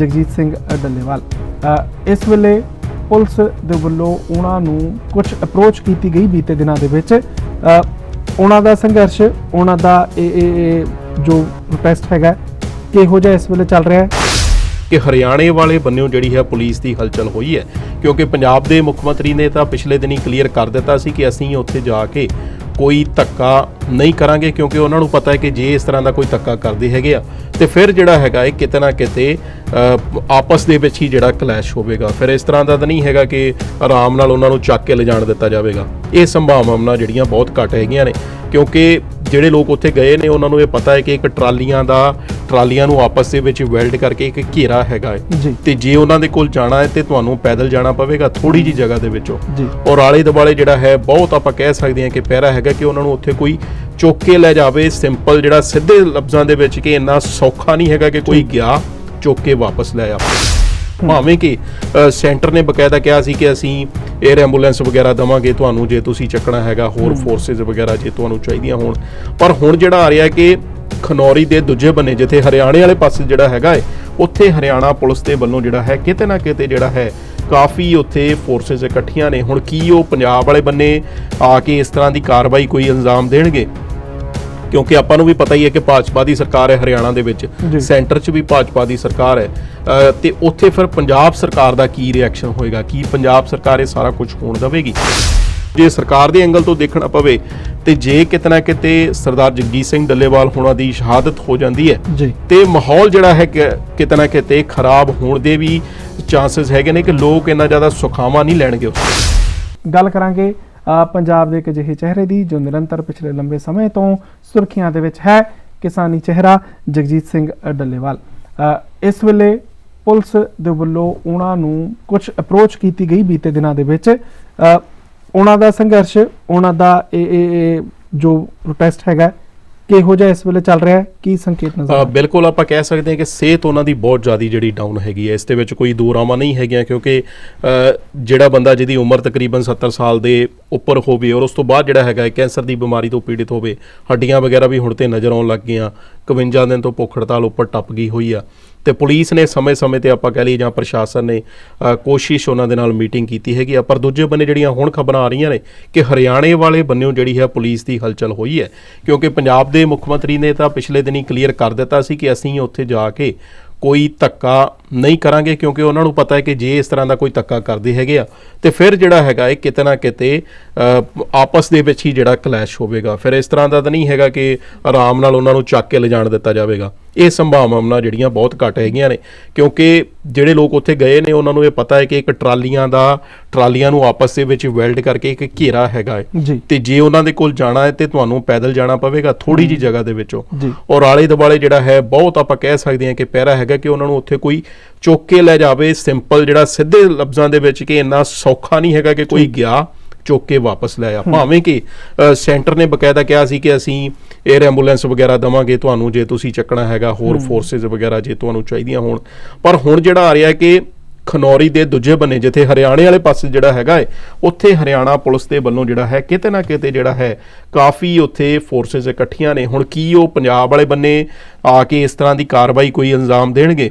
ਜਗਜੀਤ ਸਿੰਘ ਡੱਲੇਵਾਲ। ਇਸ ਵੇਲੇ ਪੁਲਿਸ ਦੇ ਵੱਲੋਂ ਉਹਨਾਂ ਨੂੰ ਕੁਝ ਅਪਰੋਚ ਕੀਤੀ ਗਈ ਬੀਤੇ ਦਿਨਾਂ ਦੇ ਵਿੱਚ। ਉਹਨਾਂ ਦਾ ਸੰਘਰਸ਼, ਉਹਨਾਂ ਦਾ ਇਹ ਇਹ- ਇਹ ਜੋ ਪ੍ਰੋਟੈਸਟ ਹੈਗਾ, ਕਿਹੋ ਜਿਹਾ ਇਸ ਵੇਲੇ ਚੱਲ ਰਿਹਾ ਹੈ? ਕਿ ਹਰਿਆਣੇ ਵਾਲੇ ਬੰਨਿਓ ਜਿਹੜੀ ਹੈ ਪੁਲਿਸ ਦੀ ਹਲਚਲ ਹੋਈ ਹੈ, ਕਿਉਂਕਿ ਪੰਜਾਬ ਦੇ ਮੁੱਖ ਮੰਤਰੀ ਨੇ ਤਾਂ ਪਿਛਲੇ ਦਿਨੀ ਕਲੀਅਰ ਕਰ ਦਿੱਤਾ ਸੀ ਕਿ ਅਸੀਂ ਉੱਥੇ ਜਾ ਕੇ ਕੋਈ ਧੱਕਾ ਨਹੀਂ ਕਰਾਂਗੇ, ਕਿਉਂਕਿ ਉਹਨਾਂ ਨੂੰ ਪਤਾ ਹੈ ਕਿ ਜੇ ਇਸ ਤਰ੍ਹਾਂ ਦਾ ਕੋਈ ਧੱਕਾ ਕਰਦੇ ਹੈਗੇ ਆ, ਤੇ ਫਿਰ ਜਿਹੜਾ ਹੈਗਾ ਇਹ ਕਿਤੇ ਨਾ ਕਿਤੇ ਆਪਸ ਦੇ ਵਿੱਚ ਹੀ ਜਿਹੜਾ ਕਲੈਸ਼ ਹੋਵੇਗਾ। ਫਿਰ ਇਸ ਤਰ੍ਹਾਂ ਦਾ ਤਾਂ ਨਹੀਂ ਹੈਗਾ ਕਿ ਆਰਾਮ ਨਾਲ ਉਹਨਾਂ ਨੂੰ ਚੱਕ ਕੇ ਲਿਜਾਣ ਦਿੱਤਾ ਜਾਵੇਗਾ। ਇਹ ਸੰਭਾਵਨਾਵਾਂ ਜਿਹੜੀਆਂ ਬਹੁਤ ਘੱਟ ਹੈਗੀਆਂ ਨੇ, ਕਿਉਂਕਿ ਜਿਹੜੇ ਲੋਕ ਉੱਥੇ ਗਏ ਨੇ, ਉਹਨਾਂ ਨੂੰ ਇਹ ਪਤਾ ਹੈ ਕਿ ਇੱਕ ਟਰਾਲੀਆਂ ਦਾ ਟਰਾਲੀਆਂ ਨੂੰ ਆਪਸ ਦੇ ਵਿੱਚ ਵੈਲਡ ਕਰਕੇ ਇੱਕ ਘੇਰਾ ਹੈਗਾ ਹੈ। ਤੇ ਜੇ ਉਹਨਾਂ ਦੇ ਕੋਲ ਜਾਣਾ ਹੈ ਤੇ ਤੁਹਾਨੂੰ ਪੈਦਲ ਜਾਣਾ ਪਵੇਗਾ ਥੋੜੀ ਜੀ ਜਗ੍ਹਾ ਦੇ ਵਿੱਚੋਂ। ਔਰ ਆਲੇ ਦੁਆਲੇ ਜਿਹੜਾ ਹੈ ਬਹੁਤ ਆਪਾਂ ਕਹਿ ਸਕਦੇ ਹਾਂ ਕਿ ਪਹਿਰਾ ਹੈਗਾ ਕਿ ਉਹਨਾਂ ਨੂੰ ਉੱਥੇ ਕੋਈ ਚੁੱਕ ਕੇ ਲੈ ਜਾਵੇ। ਸਿੰਪਲ ਜਿਹੜਾ ਸਿੱਧੇ ਲਫ਼ਜ਼ਾਂ ਦੇ ਵਿੱਚ ਕਿ ਇੰਨਾ ਸੌਖਾ ਨਹੀਂ ਹੈਗਾ ਕਿ ਕੋਈ ਗਿਆ ਚੁੱਕ ਕੇ ਵਾਪਸ ਲੈ ਆ। ਭਾਵੇਂ ਕਿ ਸੈਂਟਰ ਨੇ ਬਕਾਇਦਾ ਕਿਹਾ ਸੀ ਕਿ ਅਸੀਂ 에ਅਰ ਐਂਬੂਲੈਂਸ ਵਗੈਰਾ ਦਵਾਂਗੇ ਤੁਹਾਨੂੰ ਜੇ ਤੁਸੀਂ ਚੱਕਣਾ ਹੈਗਾ ਹੋਰ ਫੋਰਸਸ ਵਗੈਰਾ ਜੇ ਤੁਹਾਨੂੰ ਚਾਹੀਦੀਆਂ ਹੋਣ। ਪਰ ਹੁਣ ਜਿਹੜਾ ਆ ਰਿਹਾ ਕਿ ਖਨੌਰੀ ਦੇ ਦੂਜੇ ਬੰਨੇ ਜਿੱਥੇ ਹਰਿਆਣੇ ਵਾਲੇ ਪਾਸੇ ਜਿਹੜਾ ਹੈਗਾ ਹੈ ਉੱਥੇ ਹਰਿਆਣਾ ਪੁਲਿਸ ਦੇ ਵੱਲੋਂ ਜਿਹੜਾ ਹੈ ਕਿਤੇ ਨਾ ਕਿਤੇ ਜਿਹੜਾ ਹੈ ਕਾਫੀ ਉੱਥੇ ਫੋਰਸਸ ਇਕੱਠੀਆਂ ਨੇ। ਹੁਣ ਕੀ ਉਹ ਪੰਜਾਬ ਵਾਲੇ ਬੰਨੇ ਆ ਕੇ ਇਸ ਤਰ੍ਹਾਂ ਦੀ ਕਾਰਵਾਈ ਕੋਈ ਅੰਜਾਮ ਦੇਣਗੇ? ਕਿਉਂਕਿ ਆਪਾਂ ਨੂੰ ਵੀ ਪਤਾ ਹੀ ਹੈ ਕਿ ਭਾਜਪਾ ਦੀ ਸਰਕਾਰ ਹੈ ਹਰਿਆਣਾ ਦੇ ਵਿੱਚ। ਸੈਂਟਰ 'ਚ ਵੀ ਭਾਜਪਾ ਦੀ ਸਰਕਾਰ ਹੈ। ਤੇ ਉੱਥੇ ਫਿਰ ਪੰਜਾਬ ਸਰਕਾਰ ਦਾ ਕੀ ਰਿਐਕਸ਼ਨ ਹੋਏਗਾ? ਕੀ ਪੰਜਾਬ ਸਰਕਾਰ ਇਹ ਸਾਰਾ ਕੁਝ ਹੋਣ ਦੇਵੇਗੀ? ਜੇ ਸਰਕਾਰ ਦੇ ਐਂਗਲ ਤੋਂ ਦੇਖਣਾ ਪਵੇ ਤੇ ਜੇ ਕਿਤੇ ਨਾ ਕਿਤੇ ਸਰਦਾਰ ਜਗਜੀਤ ਸਿੰਘ ਡੱਲੇਵਾਲ ਹੋਣਾ ਦੀ ਸ਼ਹਾਦਤ ਹੋ ਜਾਂਦੀ ਹੈ ਤੇ ਮਾਹੌਲ ਜਿਹੜਾ ਹੈ ਕਿ- ਕਿਤੇ ਖਰਾਬ ਹੋਣ ਦੇ ਵੀ ਚਾਂਸਸ ਹੈਗੇ ਨੇ ਕਿ ਲੋਕ ਇੰਨਾ ਜ਼ਿਆਦਾ ਸੁਖਾਵਾਂ ਨਹੀਂ ਲੈਣਗੇ ਗੱਲ ਕਰਾਂਗੇ ਪੰਜਾਬ ਦੇ ਇੱਕ ਅਜਿਹੇ ਚਿਹਰੇ ਦੀ ਜੋ ਨਿਰੰਤਰ ਪਿਛਲੇ ਲੰਬੇ ਸਮੇਂ ਤੋਂ ਸੁਰਖੀਆਂ ਦੇ ਵਿੱਚ ਹੈ ਕਿਸਾਨੀ ਚਿਹਰਾ ਜਗਜੀਤ ਸਿੰਘ ਡੱਲੇਵਾਲ। ਇਸ ਵੇਲੇ ਪੁਲਿਸ ਦੇ ਵੱਲੋਂ ਉਹਨਾਂ ਨੂੰ ਕੁਝ ਅਪਰੋਚ ਕੀਤੀ ਗਈ ਬੀਤੇ ਦਿਨਾਂ ਦੇ ਵਿੱਚ। ਉਹਨਾਂ ਦਾ ਸੰਘਰਸ਼, ਉਹਨਾਂ ਦਾ ਇਹ, ਇਹ- ਜੋ ਪ੍ਰੋਟੈਸਟ ਹੈਗਾ, ਕਿਹੋ ਜਿਹਾ ਇਸ ਵੇਲੇ ਚੱਲ ਰਿਹਾ ਹੈ? ਕੀ ਸੰਕੇਤ ਨਜ਼ਰ ਆ ਬਿਲਕੁਲ ਆਪਾਂ ਕਹਿ ਸਕਦੇ ਹਾਂ ਕਿ ਸਿਹਤ ਉਹਨਾਂ ਦੀ ਬਹੁਤ ਜ਼ਿਆਦਾ ਜਿਹੜੀ ਡਾਊਨ ਹੈਗੀ ਹੈ। ਇਸ ਦੇ ਵਿੱਚ ਕੋਈ ਦੋ ਰਾਵਾਂ ਨਹੀਂ ਹੈਗੀਆਂ ਕਿਉਂਕਿ ਜਿਹੜਾ ਬੰਦਾ ਜਿਹਦੀ ਉਮਰ ਤਕਰੀਬਨ 70 ਸਾਲ ਦੇ ਉੱਪਰ ਹੋਵੇ ਔਰ ਉਸ ਤੋਂ ਬਾਅਦ ਜਿਹੜਾ ਹੈਗਾ ਕੈਂਸਰ ਦੀ ਬਿਮਾਰੀ ਤੋਂ ਪੀੜਿਤ ਹੋਵੇ, ਹੱਡੀਆਂ ਵਗੈਰਾ ਵੀ ਹੁਣ ਤੇ ਨਜ਼ਰ ਆਉਣ ਲੱਗ ਗਈਆਂ। 51 ਦਿਨ ਤੋਂ ਭੁੱਖ ਹੜਤਾਲ ਉੱਪਰ ਟੱਪ ਗਈ ਹੋਈ ਆ। ਤੇ ਪੁਲਿਸ ਨੇ ਸਮੇਂ-ਸਮੇਂ ਤੇ ਆਪਾਂ ਕਹਿ ਲਈ ਜਾਂ ਪ੍ਰਸ਼ਾਸਨ ਨੇ ਕੋਸ਼ਿਸ਼ ਉਹਨਾਂ ਦੇ ਨਾਲ ਮੀਟਿੰਗ ਕੀਤੀ ਹੈਗੀ ਆ। ਪਰ ਦੂਜੇ ਬੰਨੇ ਜਿਹੜੀਆਂ ਹੁਣ ਖਬਰਾਂ ਆ ਰਹੀਆਂ ਨੇ ਕਿ ਹਰਿਆਣੇ ਵਾਲੇ ਬੰਨਿਓ ਜਿਹੜੀ ਹੈ ਪੁਲਿਸ ਦੀ ਹਲਚਲ ਹੋਈ ਹੈ। ਕਿਉਂਕਿ ਪੰਜਾਬ ਦੇ ਮੁੱਖ ਮੰਤਰੀ ਨੇ ਤਾਂ ਪਿਛਲੇ ਦਿਨੀ ਕਲੀਅਰ ਕਰ ਦਿੱਤਾ ਸੀ ਕਿ ਅਸੀਂ ਉੱਥੇ ਜਾ ਕੇ ਕੋਈ ਧੱਕਾ ਨਹੀਂ ਕਰਾਂਗੇ, ਕਿਉਂਕਿ ਉਹਨਾਂ ਨੂੰ ਪਤਾ ਹੈ ਕਿ ਜੇ ਇਸ ਤਰ੍ਹਾਂ ਦਾ ਕੋਈ ਧੱਕਾ ਕਰਦੇ ਹੈਗੇ ਆ, ਤੇ ਫਿਰ ਜਿਹੜਾ ਹੈਗਾ ਇਹ ਕਿਤੇ ਨਾ ਕਿਤੇ ਆਪਸ ਦੇ ਵਿੱਚ ਹੀ ਜਿਹੜਾ ਕਲੈਸ਼ ਹੋਵੇਗਾ। ਫਿਰ ਇਸ ਤਰ੍ਹਾਂ ਦਾ ਤਾਂ ਨਹੀਂ ਹੈਗਾ ਕਿ ਆਰਾਮ ਨਾਲ ਉਹਨਾਂ ਨੂੰ ਚੱਕ ਕੇ ਲਿਜਾਣ ਦਿੱਤਾ ਜਾਵੇਗਾ। ਇਹ ਸੰਭਾਵਨਾਵਾਂ ਜਿਹੜੀਆਂ ਬਹੁਤ ਘੱਟ ਹੈਗੀਆਂ ਨੇ ਕਿਉਂਕਿ ਜਿਹੜੇ ਲੋਕ ਉੱਥੇ ਗਏ ਨੇ ਉਹਨਾਂ ਨੂੰ ਇਹ ਪਤਾ ਹੈ ਕਿ ਇੱਕ ਟਰਾਲੀਆਂ ਦਾ ਟਰਾਲੀਆਂ ਨੂੰ ਆਪਸ ਦੇ ਵਿੱਚ ਵੈਲਡ ਕਰਕੇ ਇੱਕ ਘੇਰਾ ਹੈਗਾ ਹੈ। ਤੇ ਜੇ ਉਹਨਾਂ ਦੇ ਕੋਲ ਜਾਣਾ ਹੈ ਤੇ ਤੁਹਾਨੂੰ ਪੈਦਲ ਜਾਣਾ ਪਵੇਗਾ ਥੋੜੀ ਜੀ ਜਗ੍ਹਾ ਦੇ ਵਿੱਚੋਂ। ਔਰ ਆਲੇ ਦੁਆਲੇ ਜਿਹੜਾ ਹੈ ਬਹੁਤ ਆਪਾਂ ਕਹਿ ਸਕਦੇ ਹਾਂ ਕਿ ਪਹਿਰਾ ਹੈਗਾ ਕਿ ਉਹਨਾਂ ਨੂੰ ਉੱਥੇ ਕੋਈ ਚੁੱਕ ਕੇ ਲੈ ਜਾਵੇ। ਸਿੰਪਲ ਜਿਹੜਾ ਸਿੱਧੇ ਲਫ਼ਜ਼ਾਂ ਦੇ ਵਿੱਚ ਕਿ ਇੰਨਾ ਸੌਖਾ ਨਹੀਂ ਹੈਗਾ ਕਿ ਕੋਈ ਗਿਆ। ਚੁੱਕ ਕੇ ਵਾਪਸ ਲੈ ਆ। ਭਾਵੇਂ ਕਿ ਸੈਂਟਰ ਨੇ ਬਕਾਇਦਾ ਕਿਹਾ ਸੀ ਕਿ ਅਸੀਂ 에ਅਰ ਐਂਬੂਲੈਂਸ ਵਗੈਰਾ ਦਵਾਂਗੇ ਤੁਹਾਨੂੰ ਜੇ ਤੁਸੀਂ ਚੱਕਣਾ ਹੈਗਾ ਹੋਰ ਫੋਰਸਸ ਵਗੈਰਾ ਜੇ ਤੁਹਾਨੂੰ ਚਾਹੀਦੀਆਂ ਹੋਣ। ਪਰ ਹੁਣ ਜਿਹੜਾ ਆ ਰਿਹਾ ਹੈ ਕਿ ਖਨੌਰੀ ਦੇ ਦੂਜੇ ਬੰਨੇ ਜਿੱਥੇ ਹਰਿਆਣੇ ਵਾਲੇ ਪਾਸੇ ਜਿਹੜਾ ਹੈਗਾ ਹੈ ਉੱਥੇ ਹਰਿਆਣਾ ਪੁਲਿਸ ਦੇ ਵੱਲੋਂ ਜਿਹੜਾ ਹੈ ਕਿਤੇ ਨਾ ਕਿਤੇ ਜਿਹੜਾ ਹੈ ਕਾਫੀ ਉੱਥੇ ਫੋਰਸਸ ਇਕੱਠੀਆਂ ਨੇ। ਹੁਣ ਕੀ ਉਹ ਪੰਜਾਬ ਵਾਲੇ ਬੰਨੇ ਆ ਕੇ ਇਸ ਤਰ੍ਹਾਂ ਦੀ ਕਾਰਵਾਈ ਕੋਈ ਅੰਜਾਮ ਦੇਣਗੇ?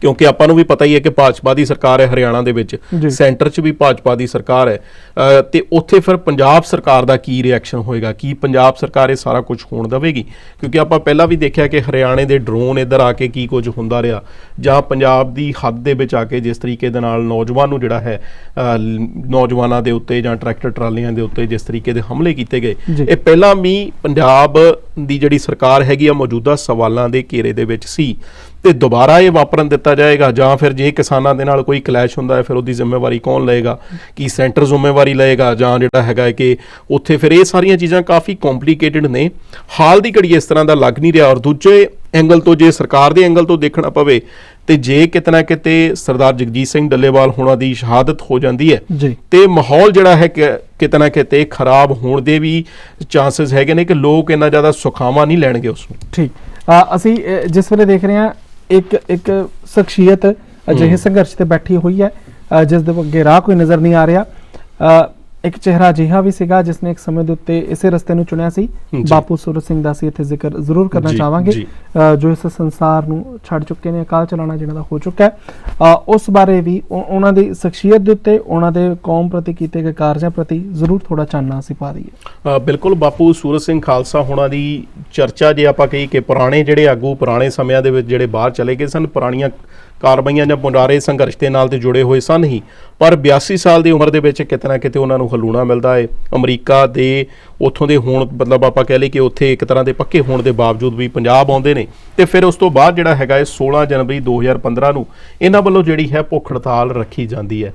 ਕਿਉਂਕਿ ਆਪਾਂ ਨੂੰ ਵੀ ਪਤਾ ਹੀ ਹੈ ਕਿ ਭਾਜਪਾ ਦੀ ਸਰਕਾਰ ਹੈ ਹਰਿਆਣਾ ਦੇ ਵਿੱਚ। ਸੈਂਟਰ 'ਚ ਵੀ ਭਾਜਪਾ ਦੀ ਸਰਕਾਰ ਹੈ। ਤੇ ਉੱਥੇ ਫਿਰ ਪੰਜਾਬ ਸਰਕਾਰ ਦਾ ਕੀ ਰਿਐਕਸ਼ਨ ਹੋਏਗਾ? ਕੀ ਪੰਜਾਬ ਸਰਕਾਰ ਇਹ ਸਾਰਾ ਕੁਝ ਹੋਣ ਦੇਵੇਗੀ? ਕਿਉਂਕਿ ਆਪਾਂ ਪਹਿਲਾਂ ਵੀ ਦੇਖਿਆ ਕਿ ਹਰਿਆਣੇ ਦੇ ਡਰੋਨ ਇੱਧਰ ਆ ਕੇ ਕੀ ਕੁਝ ਹੁੰਦਾ ਰਿਹਾ। ਜਾਂ ਪੰਜਾਬ ਦੀ ਹੱਦ ਦੇ ਵਿੱਚ ਆ ਕੇ ਜਿਸ ਤਰੀਕੇ ਦੇ ਨਾਲ ਨੌਜਵਾਨ ਨੂੰ ਜਿਹੜਾ ਹੈ ਨੌਜਵਾਨਾਂ ਦੇ ਉੱਤੇ ਜਾਂ ਟਰੈਕਟਰ ਟਰਾਲੀਆਂ ਦੇ ਉੱਤੇ ਜਿਸ ਤਰੀਕੇ ਦੇ ਹਮਲੇ ਕੀਤੇ ਗਏ। ਇਹ ਪਹਿਲਾਂ ਵੀ ਪੰਜਾਬ ਦੀ ਜਿਹੜੀ ਸਰਕਾਰ ਹੈਗੀ ਆ ਮੌਜੂਦਾ ਸਵਾਲਾਂ ਦੇ ਘੇਰੇ ਦੇ ਵਿੱਚ ਸੀ। ਤੇ ਦੁਬਾਰਾ ਇਹ ਵਾਪਰਨ ਦਿੱਤਾ ਜਾਏਗਾ ਜਾਂ ਫਿਰ ਜੇ ਕਿਸਾਨਾਂ ਦੇ ਨਾਲ ਕੋਈ ਕਲੈਸ਼ ਹੁੰਦਾ ਹੈ ਫਿਰ ਉਹਦੀ ਜ਼ਿੰਮੇਵਾਰੀ ਕੌਣ ਲਏਗਾ? ਕੀ ਸੈਂਟਰ ਜ਼ਿੰਮੇਵਾਰੀ ਲਏਗਾ? ਜਾਂ ਜਿਹੜਾ ਹੈਗਾ ਕਿ ਉੱਥੇ ਫਿਰ ਇਹ ਸਾਰੀਆਂ ਚੀਜ਼ਾਂ ਕਾਫੀ ਕੰਪਲਿਕੇਟਿਡ ਨੇ। ਹਾਲ ਦੀ ਘੜੀ ਇਸ ਤਰ੍ਹਾਂ ਦਾ ਲੱਗ ਨਹੀਂ ਰਿਹਾ ਔਰ ਦੂਜੇ ਐਂਗਲ ਤੋਂ ਜੇ ਸਰਕਾਰ ਦੇ ਐਂਗਲ ਤੋਂ ਦੇਖਣਾ ਪਵੇ ਤੇ ਜੇ ਕਿਤੇ ਨਾ ਕਿਤੇ ਸਰਦਾਰ ਜਗਜੀਤ ਸਿੰਘ ਡੱਲੇਵਾਲ ਹੋਣਾ ਦੀ ਸ਼ਹਾਦਤ ਹੋ ਜਾਂਦੀ ਹੈ ਤੇ ਮਾਹੌਲ ਜਿਹੜਾ ਹੈ ਕਿ- ਕਿਤੇ ਖਰਾਬ ਹੋਣ ਦੇ ਵੀ ਚਾਂਸਸ ਹੈਗੇ ਨੇ ਕਿ ਲੋਕ ਇੰਨਾ ਜ਼ਿਆਦਾ ਸੁਖਾਵਾਂ ਨਹੀਂ ਲੈਣਗੇ ਉਸ ਨੂੰ। ਠੀਕ। ਅਸੀਂ ਜਿਸ ਵੇਲੇ ਦੇਖ ਰਹੇ ਹਾਂ ਇੱਕ ਇੱਕ ਸ਼ਖਸੀਅਤ ਅਜਿਹੇ ਸੰਘਰਸ਼ ਤੇ ਬੈਠੀ ਹੋਈ ਹੈ ਅ, ਜਿਸ ਦੇ ਅੱਗੇ ਰਾਹ ਕੋਈ ਨਜ਼ਰ ਨਹੀਂ ਆ ਰਿਹਾ। ਅ, ਇੱਕ ਚਿਹਰਾ ਅਜਿਹਾ ਵੀ ਸੀਗਾ ਜਿਸ ਨੇ ਇੱਕ ਸਮੇਂ ਦੇ ਉੱਤੇ ਇਸੇ ਰਸਤੇ ਨੂੰ ਚੁਣਿਆ ਸੀ। ਬਾਪੂ ਸੂਰਤ ਸਿੰਘ ਦਾ ਸੀ ਇੱਥੇ ਜ਼ਿਕਰ ਜ਼ਰੂਰ ਕਰਨਾ ਚਾਹਾਂਗੇ ਜੀ। ਇਸ ਸੰਸਾਰ ਨੂੰ ਛੱਡ ਚੁੱਕੇ ਨੇ ਅਕਾਲ ਚਲਾਣਾ ਜਿਹਨਾਂ ਦਾ ਹੋ ਚੁੱਕਾ ਹੈ ਉਸ ਬਾਰੇ ਵੀ ਉਹ- ਉਹਨਾਂ ਦੀ ਸ਼ਖਸੀਅਤ ਦੇ ਉੱਤੇ ਉਹਨਾਂ ਦੇ ਕੌਮ ਪ੍ਰਤੀ ਕੀਤੇ ਗਏ ਕਾਰਜਾਂ ਪ੍ਰਤੀ ਜ਼ਰੂਰ ਥੋੜਾ ਚਾਨਣਾ ਅਸੀਂ ਪਾ ਦਈਏ ਬਿਲਕੁਲ ਬਾਪੂ ਸੂਰਤ ਸਿੰਘ ਖਾਲਸਾ ਹੋਣਾ ਦੀ ਚਰਚਾ ਜੇ ਆਪਾਂ ਕਹੀ ਕਿ ਪੁਰਾਣੇ ਜਿਹੜੇ ਆਗੂ ਪੁਰਾਣੇ ਸਮਿਆਂ ਦੇ ਵਿੱਚ ਜਿਹੜੇ ਬਾਹਰ ਚਲੇ ਗਏ ਸਨ ਪੁਰਾਣੀਆਂ ਕਾਰਵਾਈਆਂ ਜਾਂ ਮੁੰਡਾਰੇ ਸੰਘਰਸ਼ ਦੇ ਨਾਲ ਤੇ ਜੁੜੇ ਹੋਏ ਸਨ ਹੀ। ਪਰ 82 ਸਾਲ ਦੀ ਉਮਰ ਦੇ ਵਿੱਚ ਕਿਤੇ ਨਾ ਕਿਤੇ ਉਹਨਾਂ ਨੂੰ ਹਲੂਣਾ ਮਿਲਦਾ ਹੈ ਅਮਰੀਕਾ ਦੇ ਉੱਥੋਂ ਦੇ ਹੋਣ ਮਤਲਬ ਆਪਾਂ ਕਹਿ ਲਈ ਕਿ ਉੱਥੇ ਇੱਕ ਤਰ੍ਹਾਂ ਦੇ ਪੱਕੇ ਹੋਣ ਦੇ ਬਾਵਜੂਦ ਵੀ ਪੰਜਾਬ ਆਉਂਦੇ ਨੇ। ਤੇ ਫਿਰ ਉਸ ਤੋਂ ਬਾਅਦ ਜਿਹੜਾ ਹੈਗਾ ਹੈ 16 ਜਨਵਰੀ 2015 ਨੂੰ ਇਹਨਾਂ ਵੱਲੋਂ ਜਿਹੜੀ ਹੈ ਭੁੱਖ ਹੜਤਾਲ ਰੱਖੀ ਜਾਂਦੀ ਹੈ।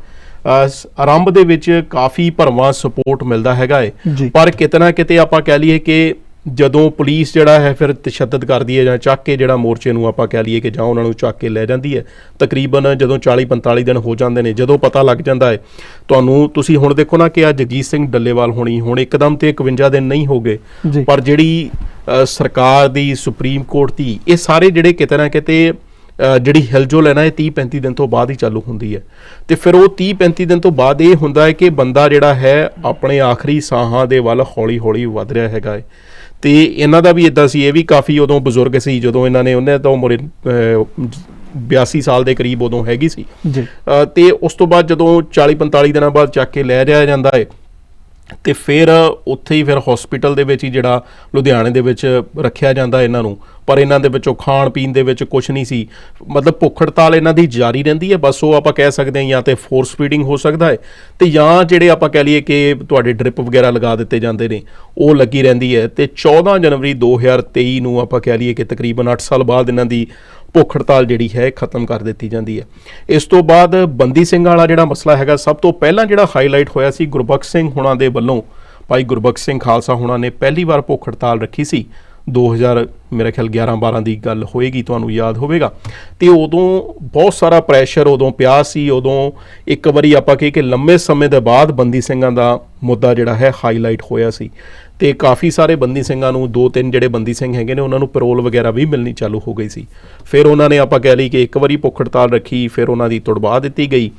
ਆਰੰਭ ਦੇ ਵਿੱਚ ਕਾਫੀ ਭਰਵਾਂ ਸਪੋਰਟ ਮਿਲਦਾ ਹੈਗਾ ਹੈ ਜੀ। ਪਰ ਕਿਤੇ ਨਾ ਕਿਤੇ ਆਪਾਂ ਕਹਿ ਲਈਏ ਕਿ ਜਦੋਂ ਪੁਲਿਸ ਜਿਹੜਾ ਹੈ ਫਿਰ ਤਸ਼ੱਦਦ ਕਰਦੀ ਹੈ ਜਾਂ ਚੱਕ ਕੇ ਜਿਹੜਾ ਮੋਰਚੇ ਨੂੰ ਆਪਾਂ ਕਹਿ ਲਈਏ ਕਿ ਜਾਂ ਉਹਨਾਂ ਨੂੰ ਚੱਕ ਕੇ ਲੈ ਜਾਂਦੀ ਹੈ ਤਕਰੀਬਨ ਜਦੋਂ 40 45 ਦਿਨ ਹੋ ਜਾਂਦੇ ਨੇ ਜਦੋਂ ਪਤਾ ਲੱਗ ਜਾਂਦਾ ਹੈ। ਤੁਹਾਨੂੰ ਤੁਸੀਂ ਹੁਣ ਦੇਖੋ ਨਾ ਕਿ ਆ ਜਗਜੀਤ ਸਿੰਘ ਡੱਲੇਵਾਲ ਹੋਣੀ ਹੁਣ ਇੱਕਦਮ ਤੇ 51 ਦਿਨ ਨਹੀਂ ਹੋ ਗਏ। ਪਰ ਜਿਹੜੀ ਸਰਕਾਰ ਦੀ ਸੁਪਰੀਮ ਕੋਰਟ ਦੀ ਇਹ ਸਾਰੇ ਜਿਹੜੇ ਕਿਤੇ ਨਾ ਕਿਤੇ ਜਿਹੜੀ ਹਿਲਜੁਲ ਹੈ ਨਾ ਇਹ 30 35 ਦਿਨ ਤੋਂ ਬਾਅਦ ਹੀ ਚਾਲੂ ਹੁੰਦੀ ਹੈ। ਤੇ ਫਿਰ ਉਹ 30 35 ਦਿਨ ਤੋਂ ਬਾਅਦ ਇਹ ਹੁੰਦਾ ਹੈ ਕਿ ਬੰਦਾ ਜਿਹੜਾ ਹੈ ਆਪਣੇ ਆਖਰੀ ਸਾਹਾਂ ਦੇ ਵੱਲ ਹੌਲੀ ਹੌਲੀ ਵਧ ਰਿਹਾ ਹੈਗਾ ਹੈ। ਤੇ ਇਹਨਾਂ ਦਾ ਵੀ ਇਦਾਂ ਸੀ ਇਹ ਵੀ ਕਾਫੀ ਉਦੋਂ ਬਜ਼ੁਰਗ ਸੀ ਜਦੋਂ ਇਹਨਾਂ ਨੇ ਉਹਨੇ ਤਾਂ ਉਮਰ ਅ, 82 ਸਾਲ ਦੇ ਕਰੀਬ ਉਦੋਂ ਹੈਗੀ ਸੀ। ਜੀ। ਤੇ ਉਸ ਤੋਂ ਬਾਅਦ ਜਦੋਂ 40 45 ਦਿਨਾਂ ਬਾਅਦ ਚੱਕ ਕੇ ਲੈ ਜਾਇਆ ਜਾਂਦਾ ਹੈ ਤੇ ਫਿਰ ਉੱਥੇ ਹੀ ਫਿਰ ਹਸਪੀਟਲ ਦੇ ਵਿੱਚ ਹੀ ਜਿਹੜਾ ਲੁਧਿਆਣੇ ਦੇ ਵਿੱਚ ਰੱਖਿਆ ਜਾਂਦਾ ਇਹਨਾਂ ਨੂੰ। ਪਰ ਇਹਨਾਂ ਦੇ ਵਿੱਚੋਂ ਖਾਣ ਪੀਣ ਦੇ ਵਿੱਚ ਕੁਝ ਨਹੀਂ ਸੀ। ਮਤਲਬ ਭੁੱਖ ਹੜਤਾਲ ਇਹਨਾਂ ਦੀ ਜਾਰੀ ਰਹਿੰਦੀ ਹੈ। ਬਸ ਉਹ ਆਪਾਂ ਕਹਿ ਸਕਦੇ ਹਾਂ ਜਾਂ ਤੇ ਫੋਰਸ ਫੀਡਿੰਗ ਹੋ ਸਕਦਾ ਹੈ ਤੇ ਜਾਂ ਜਿਹੜੇ ਆਪਾਂ ਕਹਿ ਲਈਏ ਕਿ ਤੁਹਾਡੇ ਡ੍ਰਿਪ ਵਗੈਰਾ ਲਗਾ ਦਿੱਤੇ ਜਾਂਦੇ ਨੇ, ਉਹ ਲੱਗੀ ਰਹਿੰਦੀ ਹੈ। ਤੇ 14 ਜਨਵਰੀ 2023 ਨੂੰ ਆਪਾਂ ਕਹਿ ਲਈਏ ਕਿ ਤਕਰੀਬਨ 8 ਸਾਲ ਬਾਅਦ ਇਹਨਾਂ ਦੀ ਭੁੱਖ ਹੜਤਾਲ ਜਿਹੜੀ ਹੈ ਖਤਮ ਕਰ ਦਿੱਤੀ ਜਾਂਦੀ ਹੈ। ਇਸ ਤੋਂ ਬਾਅਦ ਬੰਦੀ ਸਿੰਘ ਵਾਲਾ ਜਿਹੜਾ ਮਸਲਾ ਹੈਗਾ, ਸਭ ਤੋਂ ਪਹਿਲਾਂ ਜਿਹੜਾ ਹਾਈਲਾਈਟ ਹੋਇਆ ਸੀ ਗੁਰਬਖਸ਼ ਸਿੰਘ ਹੁਣਾਂ ਦੇ ਵੱਲੋਂ। ਭਾਈ ਗੁਰਬਖਸ਼ ਸਿੰਘ ਖਾਲਸਾ ਹੁਣਾਂ ਨੇ ਪਹਿਲੀ ਵਾਰ ਭੁੱਖ ਹੜਤਾਲ ਰੱਖੀ ਸੀ। 2000 ਮੇਰੇ ਖਿਆਲ 11 12 ਦੀ ਗੱਲ ਹੋਏਗੀ, ਤੁਹਾਨੂੰ ਯਾਦ ਹੋਵੇਗਾ। ਤੇ ਉਦੋਂ ਬਹੁਤ ਸਾਰਾ ਪ੍ਰੈਸ਼ਰ ਉਦੋਂ ਪਿਆ ਸੀ, ਉਦੋਂ ਇੱਕ ਵਾਰੀ ਆਪਾਂ ਕਹੇ ਕਿ ਲੰਮੇ ਸਮੇਂ ਦੇ ਬਾਅਦ ਬੰਦੀ ਸਿੰਘਾਂ ਦਾ ਮੁੱਦਾ ਜਿਹੜਾ ਹੈ ਹਾਈਲਾਈਟ ਹੋਇਆ ਸੀ। ਤੇ ਕਾਫੀ ਸਾਰੇ ਬੰਦੀ ਸਿੰਘਾਂ ਨੂੰ ਦੋ ਤਿੰਨ ਜਿਹੜੇ ਬੰਦੀ ਸਿੰਘ ਹੈਗੇ ਨੇ, ਉਹਨਾਂ ਨੂੰ ਪੈਰੋਲ ਵਗੈਰਾ ਵੀ ਮਿਲਣੀ ਚਾਲੂ ਹੋ ਗਈ ਸੀ। ਫਿਰ ਉਹਨਾਂ ਨੇ ਆਪਾਂ ਕਹਿ ਲਈ ਕਿ ਇੱਕ ਵਾਰੀ ਭੁੱਖ ਹੜਤਾਲ ਰੱਖੀ, ਫਿਰ ਉਹਨਾਂ ਦੀ ਤੁੜਵਾ ਦਿੱਤੀ ਗਈ।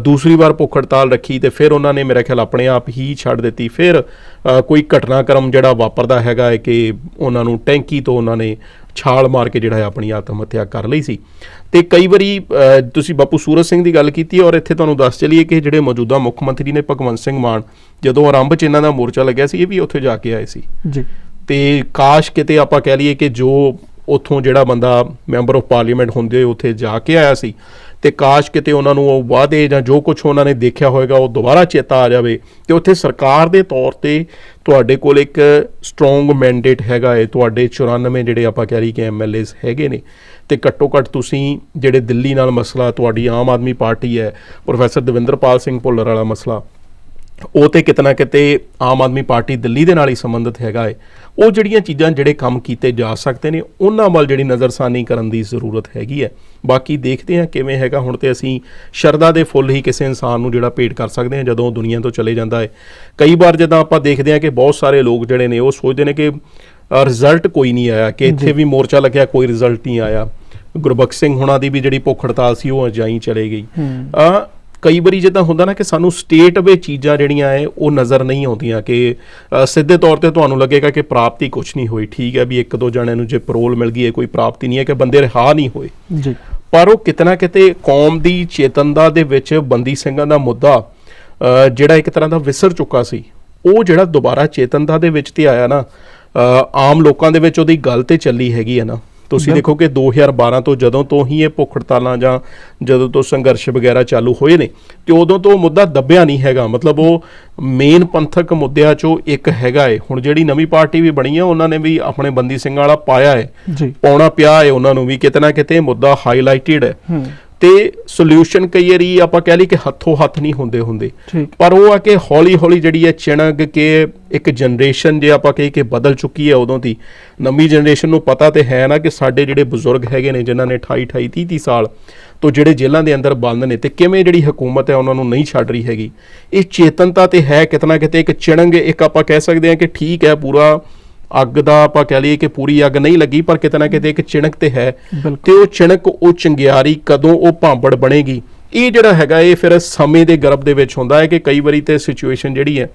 ਦੂਸਰੀ ਵਾਰ ਭੁੱਖ ਹੜਤਾਲ ਰੱਖੀ ਤੇ ਫਿਰ ਉਹਨਾਂ ਨੇ ਮੇਰੇ ਖਿਆਲ ਆਪਣੇ ਆਪ ਹੀ ਛੱਡ ਦਿੱਤੀ। ਫਿਰ ਕੋਈ ਘਟਨਾਕ੍ਰਮ ਜਿਹੜਾ ਵਾਪਰਦਾ ਹੈਗਾ ਹੈ ਕਿ ਉਹਨਾਂ ਨੂੰ ਟੈਂਕੀ ਤੋਂ ਉਹਨਾਂ ਨੇ ਛਾਲ ਮਾਰ ਕੇ ਜਿਹੜਾ ਹੈ ਆਪਣੀ ਆਤਮ ਹੱਤਿਆ ਕਰ ਲਈ ਸੀ। ਤੇ ਕਈ ਵਾਰੀ ਤੁਸੀਂ ਬਾਪੂ ਸੂਰਜ ਸਿੰਘ ਦੀ ਗੱਲ ਕੀਤੀ ਔਰ ਇੱਥੇ ਤੁਹਾਨੂੰ ਦੱਸ ਚਲੀਏ ਕਿ ਜਿਹੜੇ ਮੌਜੂਦਾ ਮੁੱਖ ਮੰਤਰੀ ਨੇ ਭਗਵੰਤ ਸਿੰਘ ਮਾਨ ਜਦੋਂ ਆਰੰਭ ਚ ਇਹਨਾਂ ਦਾ ਮੋਰਚਾ ਲੱਗਿਆ ਸੀ ਇਹ ਵੀ ਉੱਥੇ ਜਾ ਕੇ ਆਏ ਸੀ। ਜੀ। ਤੇ ਕਾਸ਼ ਕਿਤੇ ਆਪਾਂ ਕਹਿ ਲਈਏ ਕਿ ਜੋ ਉੱਥੋਂ ਜਿਹੜਾ ਬੰਦਾ ਮੈਂਬਰ ਆਫ ਪਾਰਲੀਮੈਂਟ ਹੁੰਦੇ ਹੋਏ ਉੱਥੇ ਜਾ ਕੇ ਆਇਆ ਸੀ ਤੇ ਕਾਸ਼ ਕਿਤੇ ਉਹਨਾਂ ਨੂੰ ਉਹ ਵਾਅਦੇ ਜਾਂ ਜੋ ਕੁਝ ਉਹਨਾਂ ਨੇ ਦੇਖਿਆ ਹੋਵੇਗਾ ਉਹ ਦੁਬਾਰਾ ਚੇਤਾ ਆ ਜਾਵੇ ਤੇ ਉੱਥੇ ਸਰਕਾਰ ਦੇ ਤੌਰ ਤੇ ਤੁਹਾਡੇ ਕੋਲ ਇੱਕ ਸਟਰੋਂਗ ਮੈਂਡੇਟ ਹੈਗਾ ਹੈ ਤੁਹਾਡੇ 94 ਜਿਹੜੇ ਆਪਾਂ ਕਹਿ ਰਹੀ ਕਿ ਐਮਐਲਏਸ ਹੈਗੇ ਨੇ, ਤੇ ਘੱਟੋ ਘੱਟ ਤੁਸੀਂ ਜਿਹੜੇ ਦਿੱਲੀ ਨਾਲ ਮਸਲਾ, ਤੁਹਾਡੀ ਆਮ ਆਦਮੀ ਪਾਰਟੀ ਹੈ, ਪ੍ਰੋਫੈਸਰ ਦਵਿੰਦਰਪਾਲ ਸਿੰਘ ਭੁੱਲਰ ਵਾਲਾ ਮਸਲਾ ਉਹ ਤੇ ਕਿਤਨਾ ਕਿਤੇ ਆਮ ਆਦਮੀ ਪਾਰਟੀ ਦਿੱਲੀ ਦੇ ਨਾਲ ਹੀ ਸੰਬੰਧਿਤ ਹੈਗਾ ਏ। ਉਹ ਜਿਹੜੀਆਂ ਚੀਜ਼ਾਂ ਜਿਹੜੇ ਕੰਮ ਕੀਤੇ ਜਾ ਸਕਦੇ ਨੇ ਉਹਨਾਂ ਵੱਲ ਜਿਹੜੀ ਨਜ਼ਰਸਾਨੀ ਕਰਨ ਦੀ ਜ਼ਰੂਰਤ ਹੈਗੀ ਹੈ ਬਾਕੀ ਦੇਖਦੇ ਹਾਂ ਕਿਵੇਂ ਹੈਗਾ। ਹੁਣ ਤੇ ਅਸੀਂ ਸ਼ਰਧਾ ਦੇ ਫੁੱਲ ਹੀ ਕਿਸੇ ਇਨਸਾਨ ਨੂੰ ਜਿਹੜਾ ਭੇਟ ਕਰ ਸਕਦੇ ਹਾਂ ਜਦੋਂ ਦੁਨੀਆ ਤੋਂ ਚਲੇ ਜਾਂਦਾ ਹੈ ਕਈ ਵਾਰ ਜਦੋਂ ਆਪਾਂ ਦੇਖਦੇ ਹਾਂ ਕਿ ਬਹੁਤ ਸਾਰੇ ਲੋਕ ਜਿਹੜੇ ਨੇ ਉਹ ਸੋਚਦੇ ਨੇ ਕਿ ਰਿਜ਼ਲਟ ਕੋਈ ਨਹੀਂ ਆਇਆ ਕਿ ਇੱਥੇ ਵੀ ਮੋਰਚਾ ਲੱਗਿਆ ਕੋਈ ਰਿਜ਼ਲਟ ਨਹੀਂ ਆਇਆ। ਗੁਰਬਖਸ਼ ਸਿੰਘ ਹੁਣਾਂ ਦੀ ਵੀ ਜਿਹੜੀ ਭੁੱਖ ਹੜਤਾਲ ਸੀ ਉਹ ਅਜਾਈ ਚਲੇ ਗਈ। ਆ ਕਈ ਵਾਰੀ ਜਿੱਦਾਂ ਹੁੰਦਾ ਨਾ ਕਿ ਸਾਨੂੰ ਸਟੇਟ ਵਿੱਚ ਚੀਜ਼ਾਂ ਜਿਹੜੀਆਂ ਐ ਉਹ ਨਜ਼ਰ ਨਹੀਂ ਆਉਂਦੀਆਂ ਕਿ ਸਿੱਧੇ ਤੌਰ ਤੇ ਤੁਹਾਨੂੰ ਲੱਗੇਗਾ ਕਿ ਪ੍ਰਾਪਤੀ ਕੁਝ ਨਹੀਂ ਹੋਈ। ਠੀਕ ਹੈ ਵੀ ਇੱਕ ਦੋ ਜਣਿਆਂ ਨੂੰ ਜੇ ਪਰੋਲ ਮਿਲ ਗਈ ਹੈ ਕੋਈ ਪ੍ਰਾਪਤੀ ਨਹੀਂ ਹੈ ਕਿ ਬੰਦੇ ਰਿਹਾ ਨਹੀਂ ਹੋਏ। ਜੀ। ਪਰ ਉਹ ਕਿਤਨਾ ਕਿਤੇ ਕੌਮ ਦੀ ਚੇਤਨਤਾ ਦੇ ਵਿੱਚ ਬੰਦੀ ਸਿੰਘਾਂ ਦਾ ਮੁੱਦਾ ਜਿਹੜਾ ਇੱਕ ਤਰ੍ਹਾਂ ਦਾ ਵਿਸਰ ਚੁੱਕਾ ਸੀ ਉਹ ਜਿਹੜਾ ਦੁਬਾਰਾ ਚੇਤਨਤਾ ਦੇ ਵਿੱਚ ਤੇ ਆਇਆ ਨਾ ਆਮ ਲੋਕਾਂ ਦੇ ਵਿੱਚ ਉਹਦੀ ਗੱਲ ਤੇ ਚੱਲੀ ਹੈਗੀ ਹੈ ਨਾ। ਤੁਸੀਂ ਦੇਖੋ ਕਿ 2012 ਤੋਂ ਜਦੋਂ ਤੋਂ ਹੀ ਇਹ ਭੁੱਖ ਹੜਤਾਲਾਂ ਜਾਂ ਜਦੋਂ ਤੋਂ ਸੰਘਰਸ਼ ਵਗੈਰਾ ਚਾਲੂ ਹੋਏ ਨੇ ਤੇ ਉਦੋਂ ਤੋਂ ਉਹ ਮੁੱਦਾ ਦੱਬਿਆ ਨਹੀਂ ਹੈਗਾ। ਮਤਲਬ ਉਹ ਮੇਨ ਪੰਥਕ ਮੁੱਦਿਆਂ ਚੋਂ ਇੱਕ ਹੈਗਾ ਏ। ਹੁਣ ਜਿਹੜੀ ਨਵੀਂ ਪਾਰਟੀ ਵੀ ਬਣੀ ਹੈ ਉਹਨਾਂ ਨੇ ਵੀ ਆਪਣੇ ਬੰਦੀ ਸਿੰਘਾਂ ਵਾਲਾ ਪਾਇਆ ਜੀ। ਪਾਉਣਾ ਪਿਆ ਹੈ ਉਹਨਾਂ ਨੂੰ ਵੀ ਕਿਤੇ ਨਾ ਕਿਤੇ ਮੁੱਦਾ ਹਾਈਲਾਈਟਡ ਹੂੰ। ਤੇ ਸੋਲੂਸ਼ਨ ਕਈ ਵਾਰੀ ਆਪਾਂ ਕਹਿ ਲਈ ਕਿ ਹੱਥੋਂ ਹੱਥ ਨਹੀਂ ਹੁੰਦੇ ਹੁੰਦੇ। ਪਰ ਉਹ ਆ ਕਿ ਹੌਲੀ ਹੌਲੀ ਜਿਹੜੀ ਹੈ ਚਿਣਗ ਕੇ ਇੱਕ ਜਨਰੇਸ਼ਨ ਜੇ ਆਪਾਂ ਕਹੀ ਕਿ ਬਦਲ ਚੁੱਕੀ ਹੈ ਉਦੋਂ ਦੀ ਨਵੀਂ ਜਨਰੇਸ਼ਨ ਨੂੰ ਪਤਾ ਤੇ ਹੈ ਨਾ ਕਿ ਸਾਡੇ ਜਿਹੜੇ ਬਜ਼ੁਰਗ ਹੈਗੇ ਨੇ ਜਿਨ੍ਹਾਂ ਨੇ 28 28 30 30 ਸਾਲ ਤੋਂ ਜਿਹੜੇ ਜੇਲ੍ਹਾਂ ਦੇ ਅੰਦਰ ਬੰਦ ਨੇ ਤੇ ਕਿਵੇਂ ਜਿਹੜੀ ਹਕੂਮਤ ਹੈ ਉਹਨਾਂ ਨੂੰ ਨਹੀਂ ਛੱਡ ਰਹੀ ਹੈਗੀ। ਇਹ ਚੇਤਨਤਾ ਤੇ ਹੈ ਕਿਤਨਾ ਕਿਤੇ ਇੱਕ ਚਿਣਗ ਇੱਕ ਆਪਾਂ ਕਹਿ ਸਕਦੇ ਹਾਂ ਕਿ ਠੀਕ ਹੈ ਪੂਰਾ ਅੱਗ ਦਾ ਆਪਾਂ ਕਹਿ ਲਈਏ ਕਿ ਪੂਰੀ ਅੱਗ ਨਹੀਂ ਲੱਗੀ ਪਰ ਕਿਤੇ ਨਾ ਕਿਤੇ ਇੱਕ ਚਿਣਕ ਤੇ ਹੈ ਬਿਲਕੁਲ ਤੇ ਉਹ ਚਿਣਕ ਉਹ ਚੰਗਿਆਰੀ ਕਦੋਂ ਉਹ ਭਾਂਬੜ ਬਣੇਗੀ ਇਹ ਜਿਹੜਾ ਹੈਗਾ ਇਹ ਫਿਰ ਸਮੇਂ ਦੇ ਗਰਭ ਦੇ ਵਿੱਚ ਹੁੰਦਾ ਹੈ ਕਿ ਕਈ ਵਾਰੀ ਤੇ ਸਿਚੁਏਸ਼ਨ ਜਿਹੜੀ ਹੈ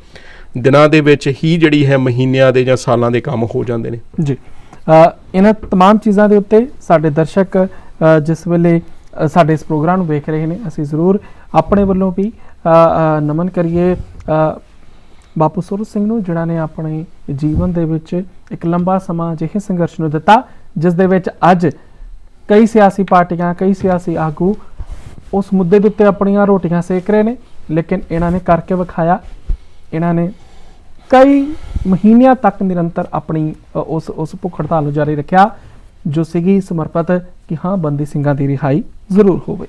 ਦਿਨਾਂ ਦੇ ਵਿੱਚ ਹੀ ਜਿਹੜੀ ਹੈ ਮਹੀਨਿਆਂ ਦੇ ਜਾਂ ਸਾਲਾਂ ਦੇ ਕੰਮ ਹੋ ਜਾਂਦੇ ਨੇ ਜੀ ਅ, ਇਹਨਾਂ तमाम ਚੀਜ਼ਾਂ ਦੇ ਉੱਤੇ ਸਾਡੇ ਦਰਸ਼ਕ ਅ, ਜਿਸ ਵੇਲੇ ਅ, ਸਾਡੇ ਇਸ ਪ੍ਰੋਗਰਾਮ ਨੂੰ ਵੇਖ ਰਹੇ ਨੇ ਅਸੀਂ ਜ਼ਰੂਰ ਆਪਣੇ ਵੱਲੋਂ ਵੀ ਅ, ਅ, ਨਮਨ ਕਰੀਏ ਅ, ਬਾਪੂ ਸੁਰ ਸਿੰਘ ਨੂੰ, ਜਿਨ੍ਹਾਂ ਨੇ ਆਪਣੇ ਜੀਵਨ ਦੇ ਵਿੱਚ ਇੱਕ ਲੰਬਾ ਸਮਾਂ ਅਜਿਹੇ ਸੰਘਰਸ਼ ਨੂੰ ਦਿੱਤਾ, ਜਿਸ ਦੇ ਵਿੱਚ ਅੱਜ ਕਈ ਸਿਆਸੀ ਪਾਰਟੀਆਂ, ਕਈ ਸਿਆਸੀ ਆਗੂ ਉਸ ਮੁੱਦੇ ਦੇ ਉੱਤੇ ਆਪਣੀਆਂ ਰੋਟੀਆਂ ਸੇਕ ਰਹੇ ਨੇ, ਲੇਕਿਨ ਇਹਨਾਂ ਨੇ ਕਰਕੇ ਵਿਖਾਇਆ। ਇਹਨਾਂ ਨੇ ਕਈ ਮਹੀਨਿਆਂ ਤੱਕ ਨਿਰੰਤਰ ਆਪਣੀ ਉਸ ਉਸ ਭੁੱਖ ਹੜਤਾਲ ਨੂੰ ਜਾਰੀ ਰੱਖਿਆ, ਜੋ ਸੀਗੀ ਸਮਰਪਿਤ ਕਿ ਹਾਂ, ਬੰਦੀ ਸਿੰਘਾਂ ਦੀ ਰਿਹਾਈ ਜ਼ਰੂਰ ਹੋਵੇ।